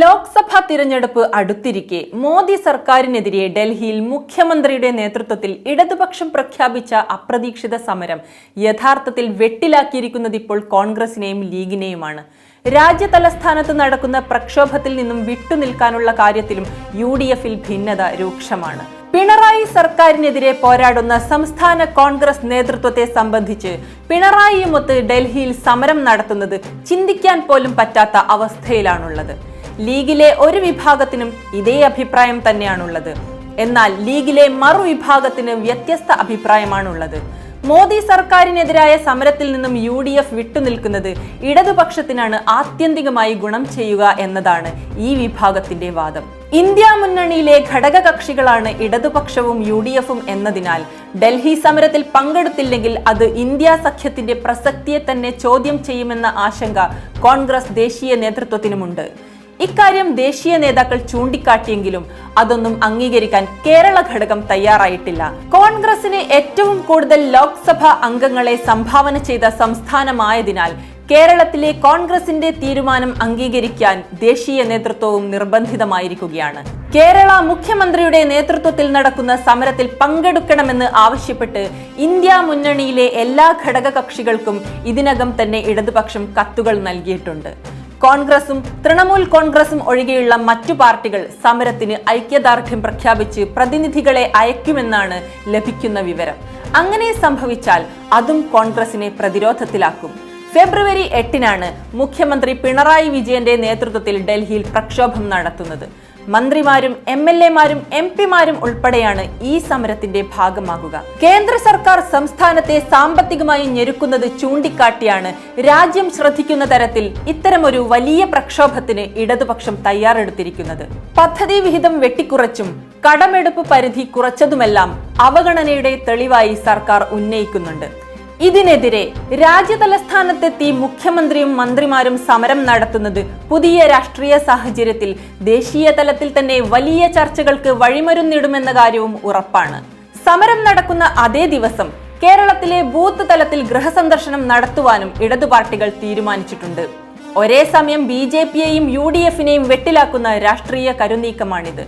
ലോക്സഭാ തിരഞ്ഞെടുപ്പ് അടുത്തിരിക്കെ മോദി സർക്കാരിനെതിരെ ഡൽഹിയിൽ മുഖ്യമന്ത്രിയുടെ നേതൃത്വത്തിൽ ഇടതുപക്ഷം പ്രഖ്യാപിച്ച അപ്രതീക്ഷിത സമരം യഥാർത്ഥത്തിൽ വെട്ടിലാക്കിയിരിക്കുന്നത് ഇപ്പോൾ കോൺഗ്രസിനെയും ലീഗിനെയുമാണ്. രാജ്യതലസ്ഥാനത്ത് നടക്കുന്ന പ്രക്ഷോഭത്തിൽ നിന്നും വിട്ടുനിൽക്കാനുള്ള കാര്യത്തിലും യു ഡി എഫിൽ ഭിന്നത രൂക്ഷമാണ്. പിണറായി സർക്കാരിനെതിരെ പോരാടുന്ന സംസ്ഥാന കോൺഗ്രസ് നേതൃത്വത്തെ സംബന്ധിച്ച് പിണറായിയുമൊത്ത് ഡൽഹിയിൽ സമരം നടത്തുന്നത് ചിന്തിക്കാൻ പോലും പറ്റാത്ത അവസ്ഥയിലാണുള്ളത്. ലീഗിലെ ഒരു വിഭാഗത്തിനും ഇതേ അഭിപ്രായം തന്നെയാണുള്ളത്. എന്നാൽ ലീഗിലെ മറുവിഭാഗത്തിന് വ്യത്യസ്ത അഭിപ്രായമാണുള്ളത്. മോദി സർക്കാരിനെതിരായ സമരത്തിൽ നിന്നും യു ഡി എഫ് വിട്ടുനിൽക്കുന്നത് ഇടതുപക്ഷത്തിനാണ് ആത്യന്തികമായി ഗുണം ചെയ്യുക എന്നതാണ് ഈ വിഭാഗത്തിന്റെ വാദം. ഇന്ത്യ മുന്നണിയിലെ ഘടകകക്ഷികളാണ് ഇടതുപക്ഷവും യു ഡി എഫും എന്നതിനാൽ ഡൽഹി സമരത്തിൽ പങ്കെടുത്തില്ലെങ്കിൽ അത് ഇന്ത്യ സഖ്യത്തിന്റെ പ്രസക്തിയെ തന്നെ ചോദ്യം ചെയ്യുമെന്ന ആശങ്ക കോൺഗ്രസ് ദേശീയ നേതൃത്വത്തിനുമുണ്ട്. ഇക്കാര്യം ദേശീയ നേതാക്കൾ ചൂണ്ടിക്കാട്ടിയെങ്കിലും അതൊന്നും അംഗീകരിക്കാൻ കേരള ഘടകം തയ്യാറായിട്ടില്ല. കോൺഗ്രസിന് ഏറ്റവും കൂടുതൽ ലോക്സഭാ അംഗങ്ങളെ സംഭാവന ചെയ്ത സംസ്ഥാനമായതിനാൽ കേരളത്തിലെ കോൺഗ്രസിന്റെ തീരുമാനം അംഗീകരിക്കാൻ ദേശീയ നേതൃത്വവും നിർബന്ധിതമായിരിക്കുകയാണ്. കേരള മുഖ്യമന്ത്രിയുടെ നേതൃത്വത്തിൽ നടക്കുന്ന സമരത്തിൽ പങ്കെടുക്കണമെന്ന് ആവശ്യപ്പെട്ട് ഇന്ത്യ മുന്നണിയിലെ എല്ലാ ഘടകകക്ഷികൾക്കും ഇതിനകം തന്നെ ഇടതുപക്ഷം കത്തുകൾ നൽകിയിട്ടുണ്ട്. കോൺഗ്രസും തൃണമൂൽ കോൺഗ്രസും ഒഴികെയുള്ള മറ്റു പാർട്ടികൾ സമരത്തിന് ഐക്യദാർഢ്യം പ്രഖ്യാപിച്ച് പ്രതിനിധികളെ അയക്കുമെന്നാണ് ലഭിക്കുന്ന വിവരം. അങ്ങനെ സംഭവിച്ചാൽ അതും കോൺഗ്രസിനെ പ്രതിരോധത്തിലാക്കും. ഫെബ്രുവരി എട്ടിനാണ് മുഖ്യമന്ത്രി പിണറായി വിജയന്റെ നേതൃത്വത്തിൽ ഡൽഹിയിൽ പ്രക്ഷോഭം നടത്തുന്നത്. മന്ത്രിമാരും എം എൽ എമാരും എം പിമാരും ഉൾപ്പെടെയാണ് ഈ സമരത്തിന്റെ ഭാഗമാകുക. കേന്ദ്ര സർക്കാർ സംസ്ഥാനത്തെ സാമ്പത്തികമായി ഞെരുക്കുന്നത് ചൂണ്ടിക്കാട്ടിയാണ് രാജ്യം ശ്രദ്ധിക്കുന്ന തരത്തിൽ ഇത്തരമൊരു വലിയ പ്രക്ഷോഭത്തിന് ഇടതുപക്ഷം തയ്യാറെടുത്തിരിക്കുന്നത്. പദ്ധതി വിഹിതം വെട്ടിക്കുറച്ചും കടമെടുപ്പ് പരിധി കുറച്ചതുമെല്ലാം അവഗണനയുടെ തെളിവായി സർക്കാർ ഉന്നയിക്കുന്നുണ്ട്. ഇതിനെതിരെ രാജ്യതലസ്ഥാനത്തെത്തി മുഖ്യമന്ത്രിയും മന്ത്രിമാരും സമരം നടത്തുന്നത് പുതിയ രാഷ്ട്രീയ സാഹചര്യത്തിൽ ദേശീയ തലത്തിൽ തന്നെ വലിയ ചർച്ചകൾക്ക് വഴിമരുന്നിടുമെന്ന കാര്യവും ഉറപ്പാണ്. സമരം നടക്കുന്ന അതേ ദിവസം കേരളത്തിലെ ബൂത്ത് തലത്തിൽ ഗൃഹസന്ദർശനം നടത്തുവാനും ഇടതു പാർട്ടികൾ തീരുമാനിച്ചിട്ടുണ്ട്. ഒരേ സമയം ബി ജെ പിയെയും യു ഡി എഫിനെയും വെട്ടിലാക്കുന്ന രാഷ്ട്രീയ കരുനീക്കമാണിത്.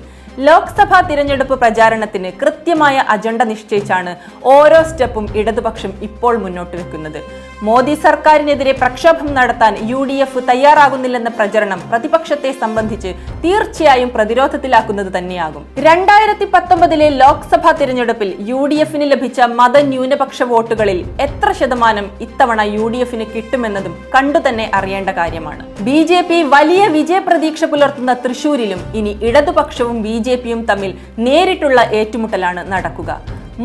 ലോക്സഭാ തിരഞ്ഞെടുപ്പ് പ്രചാരണത്തിന് കൃത്യമായ അജണ്ട നിശ്ചയിച്ചാണ് ഓരോ സ്റ്റെപ്പും ഇടതുപക്ഷം ഇപ്പോൾ മുന്നോട്ട് വെക്കുന്നത്. മോദി സർക്കാരിനെതിരെ പ്രക്ഷോഭം നടത്താൻ യു ഡി എഫ് തയ്യാറാകുന്നില്ലെന്ന പ്രചരണം പ്രതിപക്ഷത്തെ സംബന്ധിച്ച് തീർച്ചയായും പ്രതിരോധത്തിലാക്കുന്നത് തന്നെയാകും. രണ്ടായിരത്തി പത്തൊമ്പതിലെ ലോക്സഭാ തിരഞ്ഞെടുപ്പിൽ യു ഡി എഫിന് ലഭിച്ച മതന്യൂനപക്ഷ വോട്ടുകളിൽ എത്ര ശതമാനം ഇത്തവണ യു ഡി എഫിന് കിട്ടുമെന്നതും കണ്ടുതന്നെ അറിയേണ്ട കാര്യമാണ്. ബി ജെ പി വലിയ വിജയപ്രതീക്ഷ പുലർത്തുന്ന തൃശൂരിലും ഇനി ഇടതുപക്ഷവും ബി ജെ പിയും തമ്മിൽ നേരിട്ടുള്ള ഏറ്റുമുട്ടലാണ് നടക്കുക.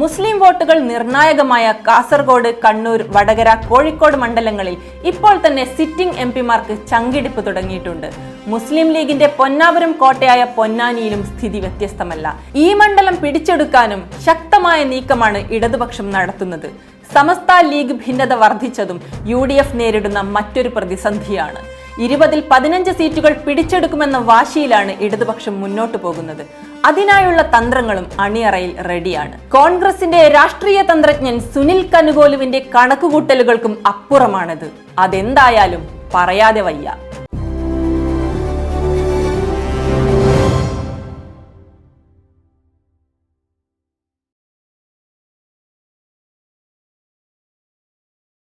മുസ്ലിം വോട്ടുകൾ നിർണായകമായ കാസർഗോഡ് കണ്ണൂർ വടകര കോഴിക്കോട് മണ്ഡലങ്ങളിൽ ഇപ്പോൾ തന്നെ സിറ്റിംഗ് എം പിമാർക്ക് ചങ്കിടിപ്പ് തുടങ്ങിയിട്ടുണ്ട്. മുസ്ലിം ലീഗിന്റെ പൊന്നാപുരം കോട്ടയായ പൊന്നാനിയിലും സ്ഥിതി വ്യത്യസ്തമല്ല. ഈ മണ്ഡലം പിടിച്ചെടുക്കാനും ശക്തമായ നീക്കമാണ് ഇടതുപക്ഷം നടത്തുന്നത്. സമസ്ത ലീഗ് ഭിന്നത വർദ്ധിച്ചതും യു നേരിടുന്ന മറ്റൊരു പ്രതിസന്ധിയാണ്. ഇരുപതിൽ പതിനഞ്ച് സീറ്റുകൾ പിടിച്ചെടുക്കുമെന്ന വാശിയിലാണ് ഇടതുപക്ഷം മുന്നോട്ടു പോകുന്നത്. അതിനായുള്ള തന്ത്രങ്ങളും അണിയറയിൽ റെഡിയാണ്. കോൺഗ്രസിന്റെ രാഷ്ട്രീയ തന്ത്രജ്ഞൻ സുനിൽ കനുകോലുവിന്റെ കണക്കുകൂട്ടലുകൾക്കും അപ്പുറമാണിത്. അതെന്തായാലും പറയാതെ വയ്യ.